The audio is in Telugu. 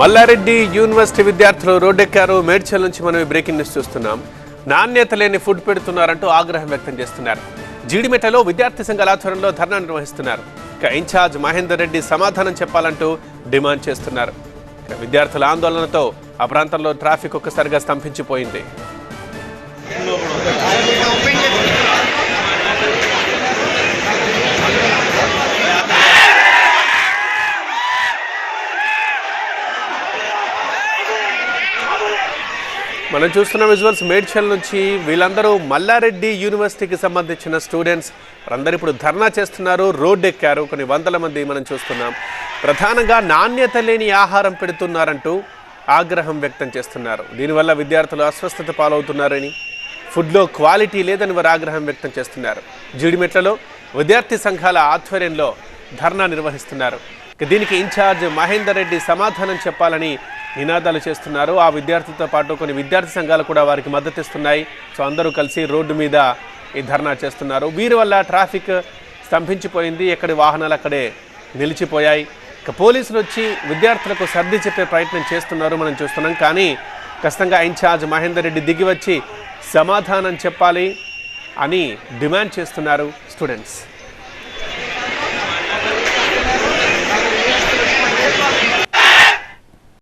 మల్లారెడ్డి యూనివర్సిటీ విద్యార్థులు రోడ్డెక్కారు మేడ్చల్ నుంచి మనం ఈ బ్రేకింగ్ న్యూస్ చూస్తున్నాం. నాణ్యత లేని ఫుడ్ పెడుతున్నారంటూ ఆగ్రహం వ్యక్తం చేస్తున్నారు. జీడిమెట్టలో విద్యార్థి సంఘాల ఆధ్వర్యంలో ధర్నా నిర్వహిస్తున్నారు. ఇక ఇన్ఛార్జ్ మహేందర్ రెడ్డి సమాధానం చెప్పాలంటూ డిమాండ్ చేస్తున్నారు. విద్యార్థుల ఆందోళనతో ఆ ప్రాంతంలో ట్రాఫిక్ ఒక్కసారిగా స్తంభించిపోయింది. మనం చూస్తున్న విజువల్స్ మేడ్చల్ నుంచి వీళ్ళందరూ మల్లారెడ్డి యూనివర్సిటీకి సంబంధించిన స్టూడెంట్స్ వారందరూ ఇప్పుడు ధర్నా చేస్తున్నారు రోడ్డు ఎక్కారు కొన్ని వందల మంది మనం చూస్తున్నాం. ప్రధానంగా నాణ్యత లేని ఆహారం పెడుతున్నారంటూ ఆగ్రహం వ్యక్తం చేస్తున్నారు. దీనివల్ల విద్యార్థులు అస్వస్థత పాలవుతున్నారని ఫుడ్లో క్వాలిటీ లేదని వారు ఆగ్రహం వ్యక్తం చేస్తున్నారు. జీడిమెట్లలో విద్యార్థి సంఘాల ఆధ్వర్యంలో ధర్నా నిర్వహిస్తున్నారు. దీనికి ఇన్ఛార్జ్ మహేందర్ రెడ్డి సమాధానం చెప్పాలని నినాదాలు చేస్తున్నారు. ఆ విద్యార్థులతో పాటు కొన్ని విద్యార్థి సంఘాలు కూడా వారికి మద్దతు ఇస్తున్నాయి. సో అందరూ కలిసి రోడ్డు మీద ఈ ధర్నా చేస్తున్నారు. వీరి వల్ల ట్రాఫిక్ స్తంభించిపోయింది. ఎక్కడి వాహనాలు అక్కడే నిలిచిపోయాయి. ఇక పోలీసులు వచ్చి విద్యార్థులకు సర్ది చెప్పే ప్రయత్నం చేస్తున్నారు మనం చూస్తున్నాం. కానీ ఖచ్చితంగా ఇన్ఛార్జ్ మహేందర్ రెడ్డి దిగి వచ్చి సమాధానం చెప్పాలి అని డిమాండ్ చేస్తున్నారు స్టూడెంట్స్.